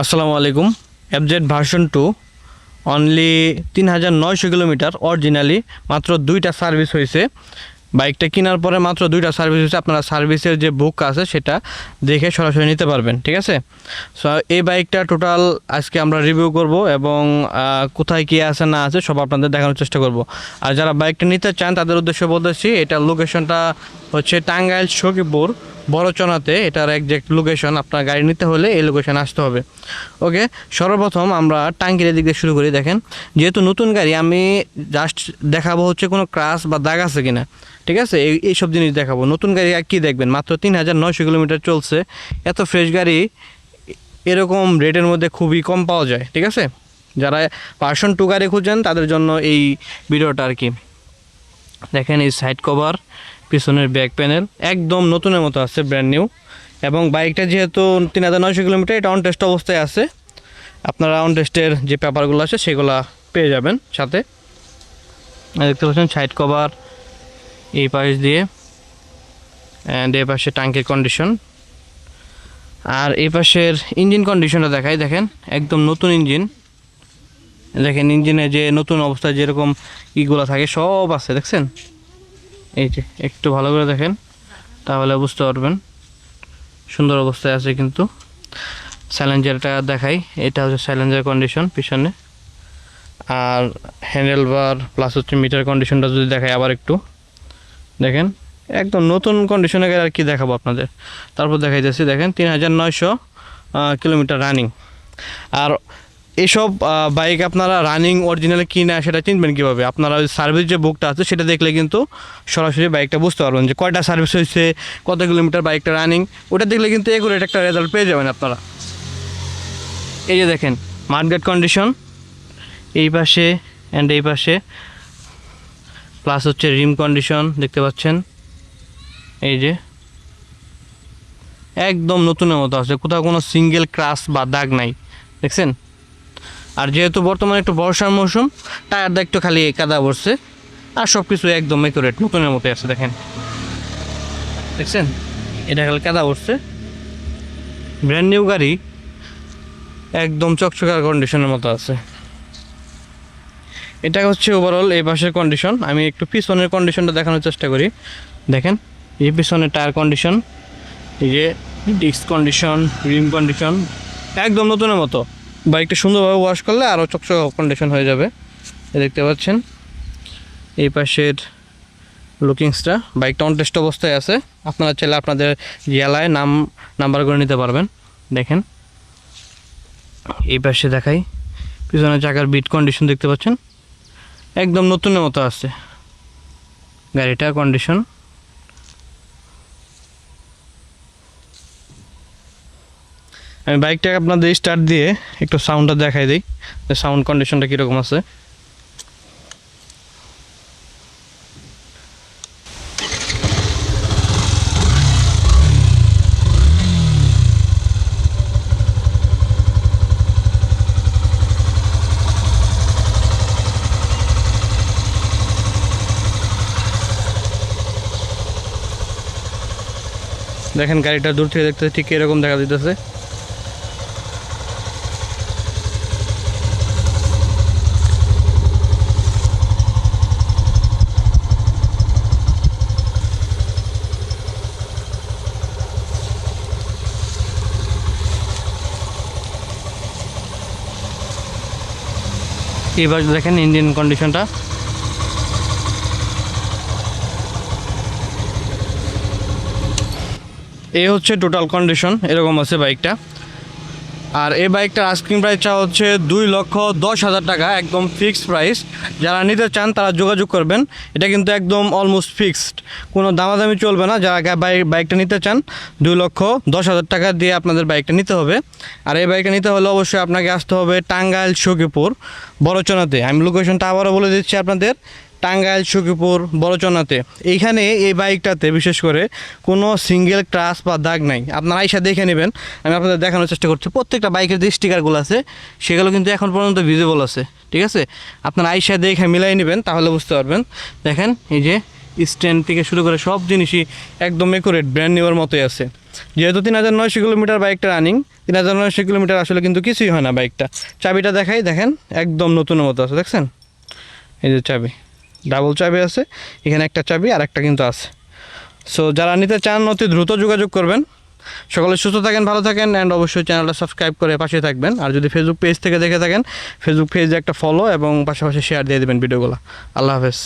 আসসালামু আলাইকুম। FZ version two only তিন হাজার নয়শো কিলোমিটার অরিজিনালি মাত্র দুইটা সার্ভিস হয়েছে। বাইকটা কেনার পরে মাত্র দুইটা সার্ভিস হয়েছে। আপনারা সার্ভিসের যে বুক আছে, সেটা দেখে সরাসরি নিতে পারবেন, ঠিক আছে? সো এই বাইকটা টোটাল আজকে আমরা রিভিউ করব এবং কোথায় কী আছে, না আছে, সব আপনাদের দেখানোর চেষ্টা করব। আর যারা বাইকটা নিতে চান, তাদের উদ্দেশ্যে বলতেছি, এটা লোকেশনটা হচ্ছে টাঙ্গাইল সখীপুর বড়চনাতে এটার একজ্যাক্ট লোকেশন আপনার গাড়ি নিতে হলে এই লোকেশন আসতে হবে। ওকে সর্বপ্রথম আমরা টাঙ্কির দিক দিয়ে শুরু করি, দেখেন। যেহেতু নতুন গাড়ি, আমি জাস্ট দেখাবো হচ্ছে কোনো ক্রাশ বা দাগ আছে কিনা। ঠিক আছে? এই এইসব জিনিস দেখাবো। নতুন গাড়ি আর কী দেখবেন? মাত্র তিন হাজার নয়শো কিলোমিটার চলছে। এত ফ্রেশ গাড়ি এরকম রেটের মধ্যে খুবই কম পাওয়া যায়। ঠিক আছে? যারা পার্সন টু গাড়ি খুঁজছেন তাদের জন্য এই ভিডিওটা আর কি। দেখেন এই সাইড কভার পিছনের ব্যাক প্যানেল একদম নতুনের মতো আছে ব্র্যান্ড নিউ এবং বাইকটা যেহেতু তিন হাজার নয়শো কিলোমিটার, এটা অন টেস্ট অবস্থায় আছে। আপনারা অন টেস্টের যে পেপারগুলো আছে, সেগুলো পেয়ে যাবেন সাথে। দেখতে পাচ্ছেন সাইড কভার এই পাশ দিয়ে অ্যান্ড এই পাশে ট্যাঙ্কের কন্ডিশন আর এই পাশের ইঞ্জিন কন্ডিশনটা দেখাই, দেখেন, একদম নতুন ইঞ্জিন দেখেন ইঞ্জিনে যে নতুন অবস্থায় যেরকম ইগুলো থাকে, সব আছে, দেখছেন? এই যে, একটু ভালো করে দেখেন, তাহলে বুঝতে পারবেন। সুন্দর অবস্থায় আছে কিন্তু। স্যালেঞ্জারটা দেখাই, এটা হচ্ছে স্যালেঞ্জার কন্ডিশন পিছনে। আর হ্যান্ডেল বার প্লাস হচ্ছে মিটার কন্ডিশনটা যদি দেখাই আবার একটু। দেখেন, একদম নতুন কন্ডিশনে গেলে আর কি দেখাবো আপনাদের। তারপর দেখাই যাচ্ছি দেখেন, তিন হাজার নয়শো কিলোমিটার রানিং আর এইসব বাইক আপনারা রানিং অরিজিনালে কিনা সেটা চিনবেন কীভাবে? আপনারা ওই সার্ভিস যে বুকটা আছে সেটা দেখলে কিন্তু সরাসরি বাইকটা বুঝতে পারবেন যে কয়টা সার্ভিস হয়েছে, কত কিলোমিটার বাইকটা রানিং ওটা দেখলে কিন্তু এগুলোর একটা রেজাল্ট পেয়ে যাবেন আপনারা। এই যে দেখেন মার্কেট কন্ডিশন এই পাশে অ্যান্ড এই পাশে প্লাস হচ্ছে রিম কন্ডিশন দেখতে পাচ্ছেন? এই যে, একদম নতুনের মতো আছে, কোথাও কোনো সিঙ্গেল ক্রাশ বা দাগ নাই, দেখছেন? আর যেহেতু বর্তমানে একটু বর্ষার মৌসুম, টায়ারটা একটু খালি কাদা পড়ছে। আর সব কিছু একদম একুরেট নতুনের মতো আছে, দেখেন। দেখছেন? এটা খালি কাদা পড়ছে। ব্র্যান্ড নিউ গাড়ি, একদম চকচকার কন্ডিশনের মতো আছে। এটা হচ্ছে ওভারঅল এই পাশের কন্ডিশন আমি একটু পিছনের কন্ডিশনটা দেখানোর চেষ্টা করি। দেখেন, এই পিছনের টায়ার কন্ডিশন এই যে ডিস্ক কন্ডিশন রিম কন্ডিশন একদম নতুনের মতো। বাইকটা সুন্দরভাবে ওয়াশ করলে আরও চকচক কন্ডিশন হয়ে যাবে। দেখতে পাচ্ছেন। এই পাশের লুকিংসটা বাইকটা অন টেস্ট অবস্থায় আছে। আপনারা চাইলে আপনাদের জেলায় নাম নাম্বার করে নিতে পারবেন। দেখেন। এই পাশে দেখাই। পিছনে চাকার বিট কন্ডিশন দেখতে পাচ্ছেন। একদম নতুনের মতো আছে। গাড়িটা কন্ডিশন আমি বাইকটাকে আপনাদের স্টার্ট দিয়ে একটু সাউন্ডটা দেখাই দিই। সাউন্ড কন্ডিশনটা কীরকম আছে। দেখেন গাড়িটা দূর থেকে দেখতে ঠিক এরকম দেখা দিতেছে। এবার দেখেন ইঞ্জিন কন্ডিশনটা এই হচ্ছে টোটাল কন্ডিশন এরকম আছে বাইকটা আর এই বাইকটার আস্কিং প্রাইসটা হচ্ছে দুই লক্ষ দশ হাজার টাকা, একদম ফিক্সড প্রাইস যারা নিতে চান তারা যোগাযোগ করবেন। এটা কিন্তু একদম অলমোস্ট ফিক্সড কোনো দামাদামি চলবে না। যারা বাইক বাইকটা নিতে চান, দুই লক্ষ দশ হাজার টাকা দিয়ে আপনাদের বাইকটা নিতে হবে। আর এই বাইকটা নিতে হলে অবশ্যই আপনাকে আসতে হবে টাঙ্গাইল সখীপুর বড়চনাতে। আমি লোকেশনটা আবারও বলে দিচ্ছি আপনাদের। টাঙ্গাইল, সখীপুর বড়চনাতে এইখানে এই বাইকটাতে, বিশেষ করে, কোনো সিঙ্গেল ক্রাশ বা দাগ নাই। আপনারা আইসা দেখে নেবেন। আমি আপনাদের দেখানোর চেষ্টা করছি। প্রত্যেকটা বাইকের যে স্টিকারগুলো আছে, সেগুলো কিন্তু এখন পর্যন্ত ভিজিবল আছে। ঠিক আছে? আপনারা আইসা দেখে মিলাই নেবেন, তাহলে বুঝতে পারবেন। দেখেন, এই যে স্ট্যান্ড থেকে শুরু করে সব জিনিসই একদম একুরেট ব্র্যান্ড নিউর মতোই আছে। যেহেতু তিন হাজার নয়শো কিলোমিটার বাইকটা রানিং তিন হাজার নয়শো কিলোমিটার আসলে কিন্তু কিছুই হয় না বাইকটা। চাবিটা দেখাই, দেখেন, একদম নতুনের মতো আছে। দেখছেন? এই যে চাবি। ডাবল চাবি আছে, এখানে একটা চাবি আর একটা কিন্তু আছে। সো যারা নিতে চান, অতি দ্রুত যোগাযোগ করবেন। সকলে সুস্থ থাকেন, ভালো থাকেন অ্যান্ড অবশ্যই চ্যানেলটা সাবস্ক্রাইব করে পাশে থাকবেন। আর যদি ফেসবুক পেজ থেকে দেখে থাকেন ফেসবুক পেজে একটা ফলো এবং পাশাপাশি শেয়ার দিয়ে দেবেন ভিডিওগুলো আল্লাহ হাফেজ।